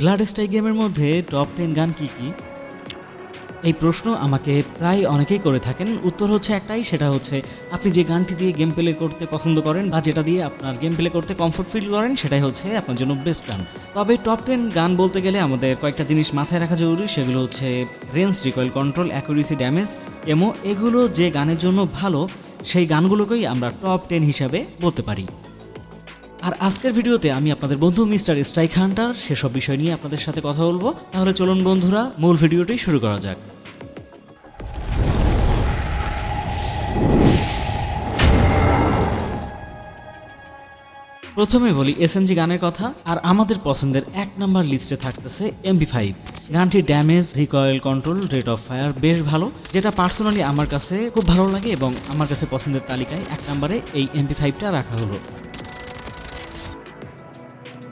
Blood স্টাই গেমের মধ্যে top ten গান কি কি? এই প্রশ্ন আমাকে প্রায় অনেকেই করে থাকেন। উত্তর হচ্ছে একটাই, সেটা হচ্ছে আপনি যে গানটি দিয়ে গেম প্লে করতে পছন্দ করেন বা যেটা দিয়ে আপনার গেম প্লে করতে কমফোর্ট ফিল করেন, সেটাই হচ্ছে আপনার জন্য বেস্ট গান। তবে টপ টেন গান বলতে গেলে আমাদের কয়েকটা জিনিস মাথায় রাখা জরুরি, সেগুলো হচ্ছে range recoil control accuracy damage ammo এগুলো যে গানের জন্য ভালো, সেই গানগুলোকেই আমরা টপ টেন হিসাবে বলতে পারি। আর আজকের ভিডিওতে আমি আপনাদের বন্ধু মিস্টার স্ট্রাইক হান্টার, সেসব বিষয় নিয়ে আপনাদের সাথে কথা বলব। তাহলে চলুন বন্ধুরা, মূল ভিডিওটি শুরু করা যাক। প্রথমে বলি এসএমজি গানের কথা, আর আমাদের পছন্দের এক নাম্বার লিস্টে থাকতেছে এমবি ফাইভ গানটির damage recoil control rate of fire বেশ ভালো, যেটা পার্সোনালি আমার কাছে খুব ভালো লাগে এবং আমার কাছে পছন্দের তালিকায় এক নম্বরে এই এমপি ফাইভটা রাখা হলো।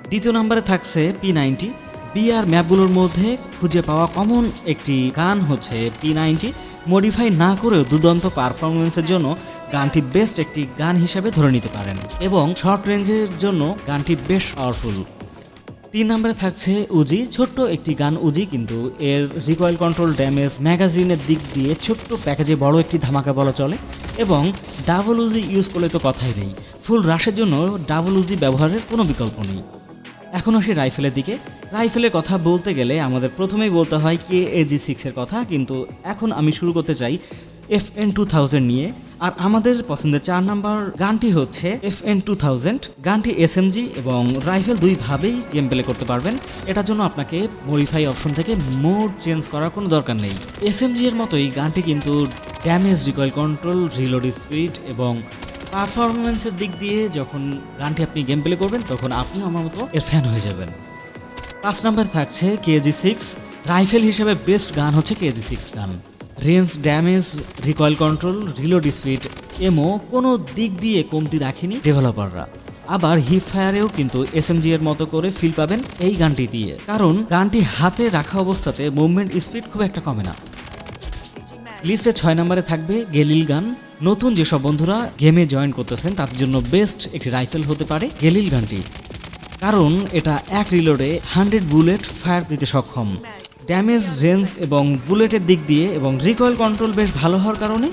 দ্বিতীয় নম্বরে থাকছে পি নাইনটি বিআর ম্যাপগুলোর মধ্যে খুঁজে পাওয়া কমন একটি গান হচ্ছে পি নাইনটি মডিফাই না করেও দুর্দান্ত পারফরমেন্সের জন্য গানটি বেস্ট একটি গান হিসেবে ধরে নিতে পারেন। এবং শর্ট রেঞ্জের জন্য গানটি বেশ পাওয়ারফুল তিন নম্বরে থাকছে উজি ছোট্ট একটি গান উজি কিন্তু এর রিকয়েল কন্ট্রোল ড্যামেজ ম্যাগাজিনের দিক দিয়ে ছোট্ট প্যাকেজে বড় একটি ধামাকা বলা চলে। এবং ডাবল উজি ইউজ করলে তো কথাই নেই। ফুল রাশের জন্য ডাবল উজি ব্যবহারের কোনো বিকল্প নেই। এখন আসি রাইফেলের দিকে। রাইফেলের কথা বলতে গেলে আমাদের প্রথমেই বলতে হয় কে এজি সিক্সের কথা, কিন্তু এখন আমি শুরু করতে চাই এফ এন টু থাউজেন্ড নিয়ে। আর আমাদের পছন্দের চার নাম্বার গানটি হচ্ছে এফ এন টু থাউজেন্ড গানটি এসএমজি এবং রাইফেল দুইভাবেই গেম প্লে করতে পারবেন। এটার জন্য আপনাকে মডিফাই অপশন থেকে মোড চেঞ্জ করার কোনো দরকার নেই। এসএমজি এর মতোই গানটি কিন্তু damage recoil control reload speed এবং পারফরমেন্সের দিক দিয়ে যখন গানটি আপনি গেম প্লে করবেন, তখন আপনি আমার মতো এর ফ্যান হয়ে যাবেন। পাঁচ নাম্বার থাকছে কেজি সিক্স রাইফেল হিসেবে বেস্ট গান হচ্ছে KG six gun. Range damage recoil control reload speed ammo কোনো দিক দিয়ে কমতি রাখেনি ডেভেলপাররা আবার হিপ ফায়ারেও কিন্তু এসএমজি এর মতো করে ফিল পাবেন এই গানটি দিয়ে। কারণ গানটি হাতে রাখা অবস্থাতে মুভমেন্ট স্পিড খুব একটা কমে না। লিস্টে ছয় নম্বরে থাকবে গেলিল গান। নতুন যেসব বন্ধুরা গেমে জয়েন করতেছেন, তাদের জন্য বেস্ট একটি রাইফেল হতে পারে গেলিল গানটি। কারণ এটা এক রিলোডে হান্ড্রেড বুলেট ফায়ার দিতে সক্ষম। ড্যামেজ, রেঞ্জ এবং বুলেটের দিক দিয়ে এবং রিকয়েল কন্ট্রোল বেশ ভালো হওয়ার কারণে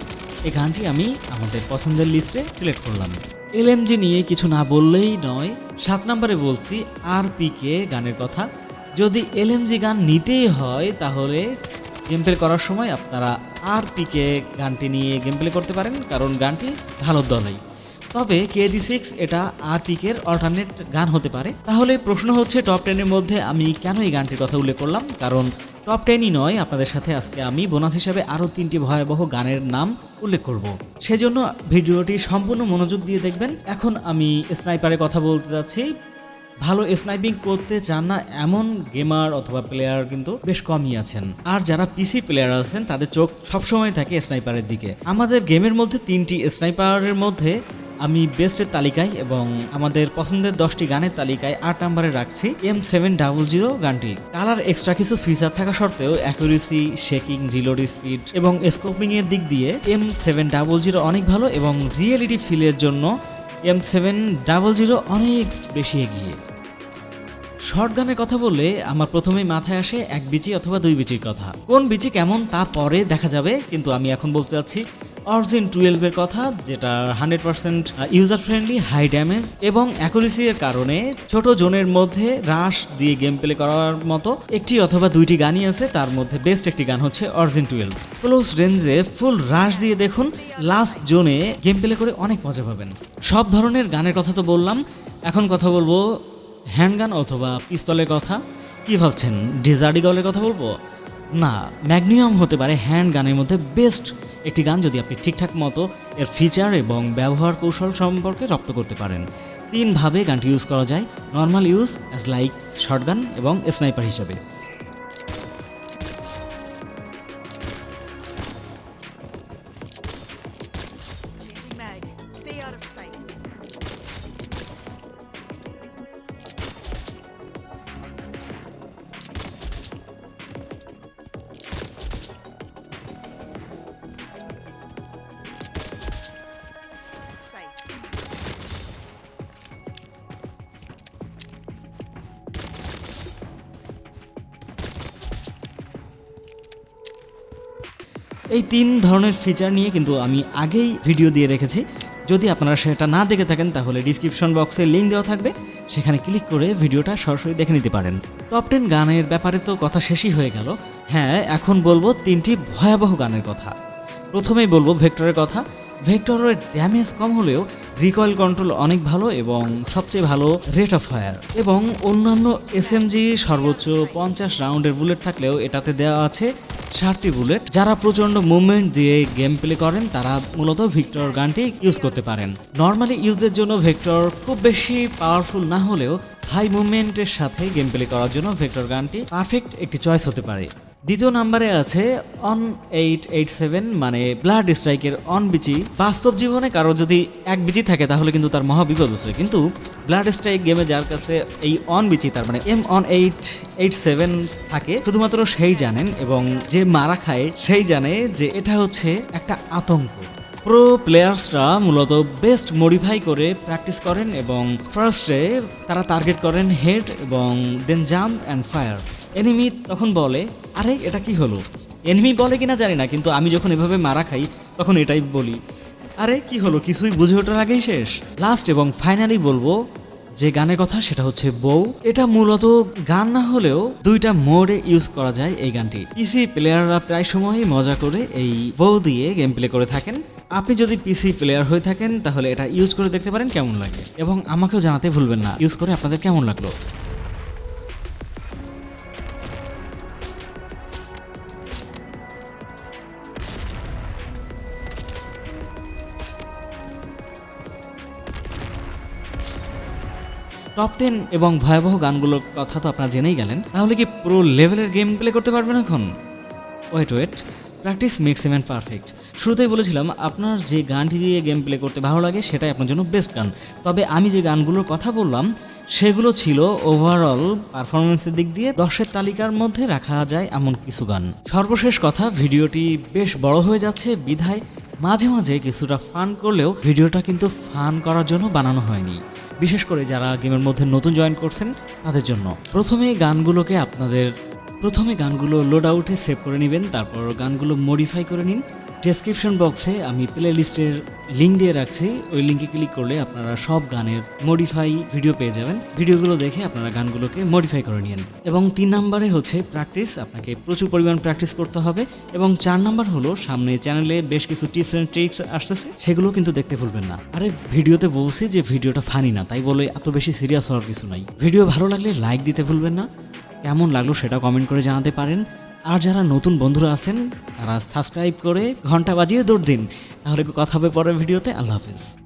এই গানটি আমি আমাদের পছন্দের লিস্টে সিলেক্ট করলাম। এলএমজি নিয়ে কিছু না বললেই নয়, সাত নম্বরে বলছি আর পি কে গানের কথা। যদি এলএমজি গান নিতেই হয়, তাহলে গেম প্লে করার সময় আপনারা আর পিকে গানটি নিয়ে গেম প্লে করতে পারেন, কারণ গানটি ভালো দলেই। তবে কেজি সিক্স এটা আর পিকের অল্টারনেট গান হতে পারে। তাহলে প্রশ্ন হচ্ছে টপ টেনের মধ্যে আমি কেন এই গানটির কথা উল্লেখ করলাম? কারণ টপ টেনই নয়, আপনাদের সাথে আজকে আমি বোনাস হিসাবে আরও তিনটি ভয়াবহ গানের নাম উল্লেখ করব। সেজন্য ভিডিওটি সম্পূর্ণ মনোযোগ দিয়ে দেখবেন। এখন আমি স্নাইপারে কথা বলতে যাচ্ছি। ভালো স্নাইপিং করতে চান না, এমন গেমার অথবা প্লেয়ার কিন্তু বেশ কমই আছেন। আর যারা পিসি প্লেয়ার আছেন, তাদের চোখ সবসময় থাকে স্নাইপারের দিকে। আমাদের গেমের মধ্যে তিনটি স্নাইপারের মধ্যে আমি বেস্টের তালিকায় এবং আমাদের পছন্দের দশটি গানের তালিকায় আট নম্বরে রাখছি এম সেভেন ডাবল জিরো গানটি। কালার এক্সট্রা কিছু ফিচার থাকা সত্ত্বেও অ্যাকুরেসি শেকিং রিলোড স্পিড এবং স্কোপিং এর দিক দিয়ে এম সেভেন ডাবল জিরো অনেক ভালো এবং রিয়েলিটি ফিলের জন্য এম সেভেন ডাবল জিরো অনেক বেশি এগিয়ে। শর্ট গানের কথা বললে আমার প্রথমেই মাথায় আসে এক বিচি অথবা দুই বিচির কথা। কোন বিচি কেমন তা পরে দেখা যাবে, কিন্তু আমি এখন বলতে চাচ্ছি অরিজিন টুয়েলভের কথা, যেটা hundred percent user friendly high damage এবং অ্যাকুরেসি এর কারণে ছোট জোনের মধ্যে রাশ দিয়ে গেম প্লে করার মতো একটি অথবা দুইটি গানই আছে, তার মধ্যে বেস্ট একটি গান হচ্ছে অরিজিন টুয়েলভ। ক্লোজ রেঞ্জে ফুল রাশ দিয়ে দেখুন লাস্ট জোনে গেম প্লে করে অনেক মজা পাবেন। সব ধরনের গানের কথা তো বললাম, এখন কথা বলব হ্যান্ডগান অথবা পিস্তলের কথা। কি ভাবছেন? ডিজার্ডিগলের কথা বলব? না ম্যাগনিয়াম হতে পারে হ্যান্ড গানের মধ্যে বেস্ট একটি গান যদি আপনি ঠিকঠাক মতো এর ফিচার এবং ব্যবহার কৌশল সম্পর্কে রপ্ত করতে পারেন তিনভাবে গানটি ইউজ করা যায় normal use as like short gun এবং স্নাইপার হিসাবে Stay out of. Sight. এই তিন ধরনের ফিচার নিয়ে কিন্তু আমি আগেই ভিডিও দিয়ে রেখেছি। যদি আপনারা সেটা না দেখে থাকেন, তাহলে ডিসক্রিপশন বক্সে লিঙ্ক দেওয়া থাকবে। সেখানে ক্লিক করে ভিডিওটা সরাসরি দেখে নিতে পারেন। টপ টেন গানের ব্যাপারে তো কথা শেষই হয়ে গেল। হ্যাঁ এখন বলব তিনটি ভয়াবহ গানের কথা। প্রথমেই বলব ভেক্টরের কথা। ভেক্টরের ড্যামেজ কম হলেও রিকয়েল কন্ট্রোল অনেক ভালো এবং সবচেয়ে ভালো রেট অফ ফায়ার এবং অন্যান্য এসএমজি সর্বোচ্চ পঞ্চাশ রাউন্ডের বুলেট থাকলেও এটাতে দেওয়া আছে ষাটটি বুলেট যারা প্রচণ্ড মুভমেন্ট দিয়ে গেম প্লে করেন, তারা মূলত ভিক্টর গানটি ইউজ করতে পারেন। নর্মালি ইউজের জন্য ভেক্টর খুব বেশি পাওয়ারফুল না হলেও হাই মুভমেন্টের সাথে গেম প্লে করার জন্য ভেক্টর গানটি পারফেক্ট একটি চয়েস হতে পারে। দ্বিতীয় নাম্বারে আছে অন এইট এইট সেভেন মানে ব্লাড স্ট্রাইকের অন বিচি বাস্তব জীবনে কারও যদি এক বিচি থাকে, তাহলে কিন্তু তার মহা বিপদ আছে। কিন্তু ব্লাড স্ট্রাইক গেমে যার কাছে এই অন বিচি তার মানে M one eight eight seven থাকে, শুধুমাত্র সেই জানেন এবং যে মারা খায় সেই জানে যে এটা হচ্ছে একটা আতঙ্ক। প্রো প্লেয়ার্সরা মূলত বেস্ট মডিফাই করে প্র্যাকটিস করেন এবং ফার্স্টে তারা টার্গেট করেন হেড এবং then jump and fire enemy তখন বলে, আরে, এটা কি হলো? এনিমি বলে কিনা জানি না, কিন্তু আমি যখন এভাবে মারা খাই, তখন এটাই বলি, আরে, কি হলো? কিছুই বুঝে ওঠার আগেই শেষ? লাস্ট এবং ফাইনালি বলব, যে গানের কথা, সেটা হচ্ছে বউ। এটা মূলত গান না হলেও দুইটা মোডে ইউজ করা যায় এই গানটি। পিসি প্লেয়াররা প্রায় সময়ই মজা করে এই বউ দিয়ে গেম প্লে করে থাকেন। আপনি যদি পিসি প্লেয়ার হয়ে থাকেন, তাহলে এটা ইউজ করে দেখতে পারেন কেমন লাগে। এবং আমাকেও জানাতে ভুলবেন না। ইউজ করে আপনাদের কেমন লাগল? টপ টেন এবং ভয়াবহ গানগুলোর কথা তো আপনারা জেনেই গেলেন। তাহলে কি পুরো লেভেলের গেম প্লে করতে পারবেন এখন? Wait wait practice makes even perfect শুরুতেই বলেছিলাম, আপনার যে গানটি দিয়ে গেম প্লে করতে ভালো লাগে, সেটাই আপনার জন্য বেস্ট গান। তবে আমি যে গানগুলোর কথা বললাম, সেগুলো ছিল ওভারঅল পারফরমেন্সের দিক দিয়ে দশের তালিকার মধ্যে রাখা যায় এমন কিছু গান। সর্বশেষ কথা, ভিডিওটি বেশ বড় হয়ে যাচ্ছে, বিধায় মাঝে মাঝে কিছুটা ফান করলেও ভিডিওটা কিন্তু ফান করার জন্য বানানো হয়নি। বিশেষ করে যারা গেমের মধ্যে নতুন জয়েন করছেন, তাদের জন্য। প্রথমে গানগুলোকে আপনাদের প্রথমে গানগুলো লোড আউটে সেভ করে নেবেন, তারপর গানগুলো মডিফাই করে নিন। ডেসক্রিপশন বক্সে আমি প্লে লিস্টের লিঙ্ক দিয়ে রাখছি। ওই লিঙ্কে ক্লিক করলে আপনারা সব গানের মডিফাই ভিডিও পেয়ে যাবেন। ভিডিওগুলো দেখে আপনারা গানগুলোকে মডিফাই করে নিন এবং তিন নম্বরে হচ্ছে প্র্যাকটিস আপনাকে প্রচুর পরিমাণ প্র্যাকটিস করতে হবে। এবং চার নাম্বার হলো, সামনে চ্যানেলে বেশ কিছু টিপস অ্যান্ড ট্রিক্স আসতেছে। সেগুলো কিন্তু দেখতে ভুলবেন না। আরে ভিডিওতে বলছি যে ভিডিওটা ফানি না। তাই বলে এত বেশি সিরিয়াস হওয়ার কিছু নাই। ভিডিও ভালো লাগলে লাইক দিতে ভুলবেন না। কেমন লাগল সেটা কমেন্ট করে জানাতে পারেন। আর যারা নতুন বন্ধুরা আছেন, তারা সাবস্ক্রাইব করে ঘণ্টা বাজিয়ে দৌড় দিন। তাহলে কথা হবে পরের ভিডিওতে। আল্লাহ হাফেজ।